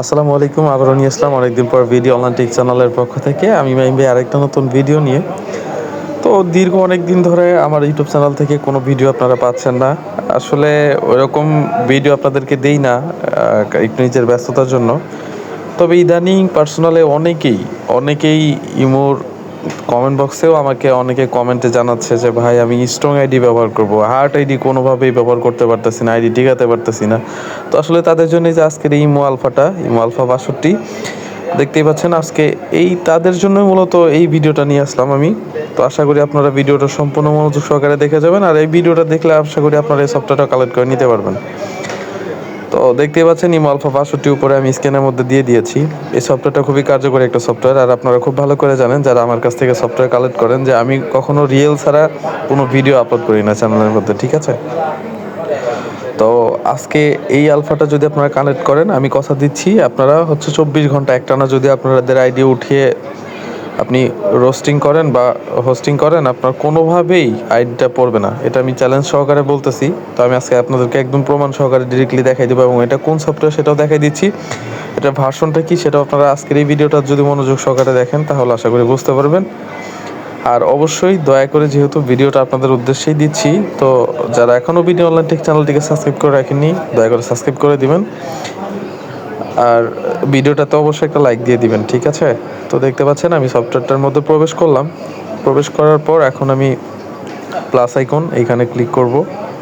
আসসালামু আলাইকুম আবারও নিয়ে আসলাম অনেকদিন পর ভিডিও অলান্টিক টেক চ্যানেলের পক্ষ থেকে। আমি মাইম আরেকটা নতুন ভিডিও নিয়ে। তো দীর্ঘ অনেক দিন ধরে আমার ইউটিউব চ্যানেল থেকে কোনো ভিডিও আপনারা পাচ্ছেন না। আসলে ওরকম ভিডিও আপনাদেরকে দেই না একটু নিজের ব্যস্ততার জন্য। তবে ইদানিং পার্সোনালে অনেকেই অনেকেই ইমোর কমেন্ট বক্সেও আমাকে অনেকে কমেন্টে জানাচ্ছে যে, ভাই, আমি স্ট্রং আইডি ব্যবহার করব। হার্ট আইডি কোনোভাবেই ব্যবহার করতে পারতেছি না আইডি টিকাতে পারতেছি না। তো আসলে তাদের জন্যই যে আজকের ইমো আলফাটা, ইমো আলফা বাষট্টি, দেখতেই পাচ্ছেন আজকে এই তাদের জন্য মূলত এই ভিডিওটা নিয়ে আসলাম আমি। তো আশা করি আপনারা ভিডিওটা সম্পূর্ণ মনোযোগ সহকারে দেখে যাবেন, আর এই ভিডিওটা দেখলে আশা করি আপনারা এই সফটওয়্যারটা কালেক্ট করে নিতে পারবেন। তো দেখতেই পাচ্ছেন, ইমো আলফা বাষট্টি উপরে আমি স্ক্যানের মধ্যে দিয়ে দিয়েছি। এই সফটওয়্যারটা খুবই কার্যকরী একটা সফটওয়্যার, আর আপনারা খুব ভালো করে জানেন যারা আমার কাছ থেকে সফটওয়্যার কালেক্ট করেন যে আমি কখনো রিয়েল ছাড়া কোনো ভিডিও আপলোড করি না চ্যানেলের মধ্যে, ঠিক আছে? তো আজকে এই আলফাটা যদি আপনারা কানেক্ট করেন, আমি কথা দিচ্ছি, আপনারা হচ্ছে চব্বিশ ঘণ্টা একটানা যদি আপনাদের আইডি উঠিয়ে আপনি রোস্টিং করেন বা হোস্টিং করেন, আপনার কোনোভাবেই আইডিটা পড়বে না। এটা আমি চ্যালেঞ্জ সহকারে বলতেছি। তো আমি আজকে আপনাদেরকে একদম প্রমাণ সহকারে ডিরেক্টলি দেখাই দেবো এবং এটা কোন সফটওয়্যার সেটাও দেখাই দিচ্ছি। এটা ভার্সনটা কি সেটাও আপনারা আজকের এই ভিডিওটা যদি মনোযোগ সহকারে দেখেন, তাহলে আশা করি বুঝতে পারবেন। আর অবশ্যই দয়া করে যেহেতু ভিডিওটা আপনাদের উদ্দেশ্যেই দিচ্ছি, তো যারা এখনও ভিডিও অনলাইন টেক চ্যানেলটিকে সাবস্ক্রাইব করে রাখেননি, দয়া করে সাবস্ক্রাইব করে দিবেন। আর ভিডিওটাতে অবশ্যই একটা লাইক দিয়ে দিবেন, ঠিক আছে? তো দেখতে পাচ্ছেন, আমি সফটওয়্যারটার মধ্যে প্রবেশ করলাম। প্রবেশ করার পর এখন আমি প্লাস আইকন এইখানে ক্লিক করব।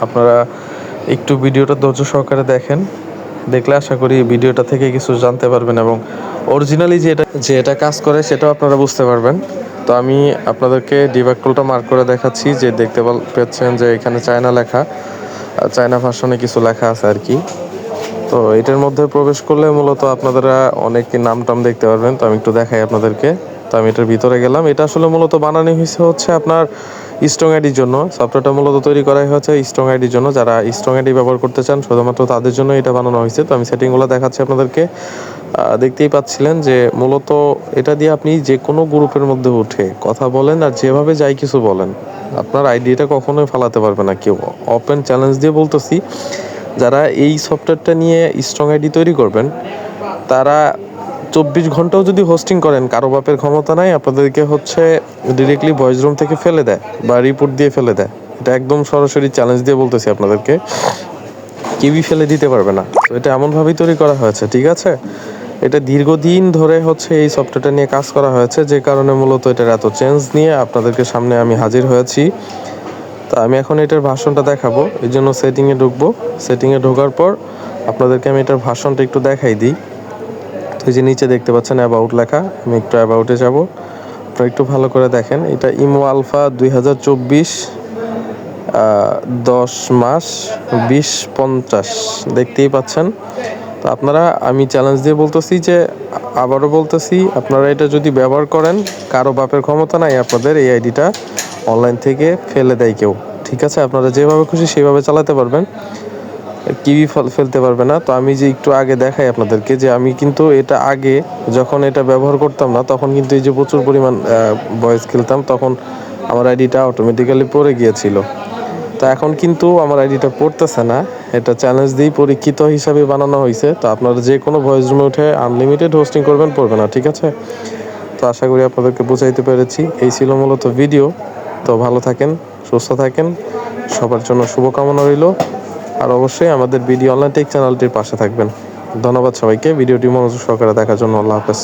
আপনারা একটু ভিডিওটা ধৈর্য সহকারে দেখেন। দেখলে আশা করি ভিডিওটা থেকে কিছু জানতে পারবেন এবং অরিজিনালি যে এটা যে এটা কাজ করে, সেটাও আপনারা বুঝতে পারবেন। তো আমি আপনাদেরকে ডিবাক টুলটা মার্ক করে দেখাচ্ছি, যে দেখতে পাচ্ছেন যে এখানে চায়না লেখা। চায়না ভার্সনে কিছু লেখা আছে আর কি। তো এটার মধ্যে প্রবেশ করলে মূলত আপনারা অনেক নাম টাম দেখতে পারবেন। তো আমি একটু দেখাই আপনাদেরকে। তো আমি এটার ভিতরে গেলাম। এটা আসলে মূলত বানানো হয়েছে হচ্ছে আপনার স্ট্রং আইডির জন্য। সফটওয়্যারটা মূলত তৈরি করা হয়েছে স্ট্রং আইডির জন্য। যারা স্ট্রং আইডি ব্যবহার করতে চান, শুধুমাত্র তাদের জন্য এটা বানানো হয়েছে। তো আমি সেটিংগুলো দেখাচ্ছি আপনাদেরকে। দেখতেই পাচ্ছিলেন যে মূলত এটা দিয়ে আপনি যে কোনো গ্রুপের মধ্যে উঠে কথা বলেন আর যেভাবে যাই কিছু বলেন। আপনার আইডিটা কখনোই ফালাতে পারবে না কেউ। ওপেন চ্যালেঞ্জ দিয়ে বলতেছি। যারা এই সফটওয়্যারটা নিয়ে স্ট্রং আইডি তৈরি করবেন, তারা চব্বিশ ঘন্টাও যদি হোস্টিং করেন, কারও বাপের ক্ষমতা নাই, আপনাদেরকে হচ্ছে ডিরেক্টলি ভয়েস রুম থেকে ফেলে দেয় বা রিপোর্ট দিয়ে ফেলে দেয়। এটা একদম সরাসরি চ্যালেঞ্জ দিয়ে বলতেছি আপনাদেরকে। কেউই ফেলে দিতে পারবে না। তো এটা এমনভাবেই তৈরি করা হয়েছে, ঠিক আছে? এটা দীর্ঘদিন ধরে হচ্ছে এই সফটওয়্যারটা নিয়ে কাজ করা হয়েছে, যে কারণে মূলত এটার এত চেঞ্জ নিয়ে আপনাদেরকে সামনে আমি হাজির হয়েছি। তো আমি এখন এটার ভাষণটা দেখাবো। এই জন্য সেটিংয়ে ঢুকবো। সেটিংয়ে ঢোকার পর আপনাদেরকে আমি এটার ভাষণটা একটু দেখাই দিই। তো এই যে নিচে দেখতে পাচ্ছেন অ্যাবাউট লেখা। আমি একটু অ্যাবাউটে যাব। আপনারা একটু ভালো করে দেখেন। এটা ইমো আলফা দুই হাজার চব্বিশ দশ মাস বিশ পঞ্চাশ। দেখতেই পাচ্ছেন। তো আপনারা, আমি চ্যালেঞ্জ দিয়ে বলতেছি যে, আবারও বলতেছি, আপনারা এটা যদি ব্যবহার করেন, কারও বাপের ক্ষমতা নাই, আপনাদের এই আইডিটা অনলাইন থেকে ফেলে দেয় কেউ। ঠিক আছে? আপনারা যেভাবে খুশি সেভাবে চালাতে পারবেন। কিউই ফল, ফেলতে পারবে না। তো আমি যে একটু আগে দেখাই আপনাদেরকে যে, আমি কিন্তু এটা আগে যখন এটা ব্যবহার করতাম না, তখন কিন্তু এই যে প্রচুর পরিমাণ ভয়েস খেলতাম, তখন আমার আইডিটা অটোমেটিক্যালি পড়ে গিয়েছিল। তো এখন কিন্তু আমার আইডিটা পড়তেছে না। এটা চ্যালেঞ্জ দিয়েই পরীক্ষিত হিসাবে বানানো হয়েছে। তো আপনারা যে কোনো ভয়েস রুমে উঠে আনলিমিটেড হোস্টিং করবেন পড়বে না, ঠিক আছে? তো আশা করি আপনাদেরকে বুঝাইতে পেরেছি। এই ছিল মূলত ভিডিও তো ভালো থাকেন, সুস্থ থাকেন। সবার জন্য শুভকামনা রইল। আর অবশ্যই আমাদের ভিডিও অনলাইন টেক চ্যানেলটির পাশে থাকবেন। ধন্যবাদ সবাইকে। ভিডিওটি মনোযোগ সহকারে দেখার জন্য আল্লাহ হাফেজ।